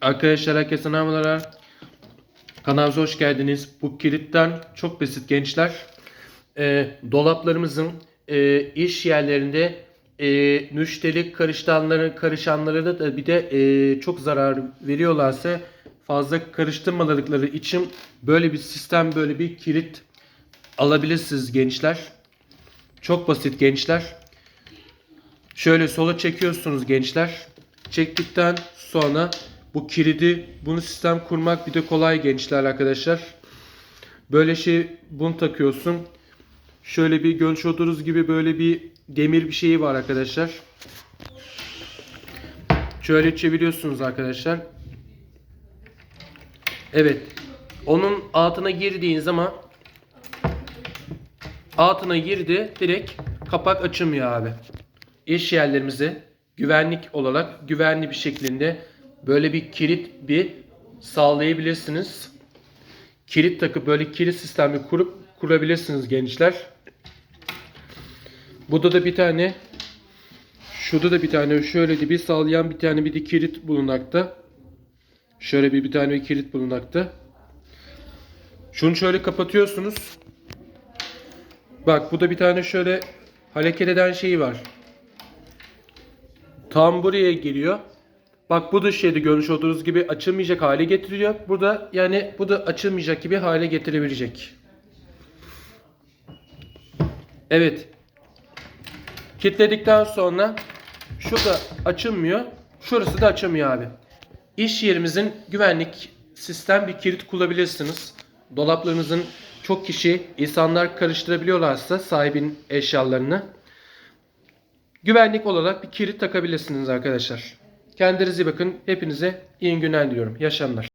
Arkadaşlar herkese merhabalar. Kanalımıza hoş geldiniz. Bu kilitten çok basit gençler. Ee, dolaplarımızın e, iş yerlerinde e, müşteri karışanları karışanlara da bir de e, çok zarar veriyorlarsa fazla karıştırmadıkları için böyle bir sistem böyle bir kilit alabilirsiniz gençler. Çok basit gençler. Şöyle sola çekiyorsunuz gençler. Çektikten sonra bu kilidi bunu sistem kurmak bir de kolay gençler arkadaşlar. Böyle şey bunu takıyorsun. Şöyle bir görmüş olduğunuz gibi böyle bir demir bir şeyi var arkadaşlar. Şöyle çeviriyorsunuz arkadaşlar. Evet. Onun altına girdiğin zaman altına girdi direkt kapak açılmıyor abi. İş yerlerimizi güvenlik olarak güvenli bir şekilde böyle bir kilit bir sağlayabilirsiniz. Kilit takıp böyle kilit sistemi kurup kurabilirsiniz gençler. Burada da bir tane şurada da bir tane şöyle bir sağlayan bir tane bir de kilit bulunmakta. Şöyle bir bir tane bir kilit bulunmakta. Şunu şöyle kapatıyorsunuz. Bak bu da bir tane şöyle hareket eden şeyi var. Tam buraya geliyor. Bak bu da şeyde görmüş olduğunuz gibi açılmayacak hale getiriyor. Burada yani bu da açılmayacak gibi hale getirebilecek. Evet. Kilitledikten sonra şu da açılmıyor. Şurası da açılmıyor abi. İş yerimizin güvenlik sistem bir kilit kullanabilirsiniz. Dolaplarınızın çok kişi insanlar karıştırabiliyorlarsa sahibin eşyalarını güvenlik olarak bir kilit takabilirsiniz arkadaşlar. Kendinize bakın. Hepinize iyi günler diliyorum. Yaşamlar.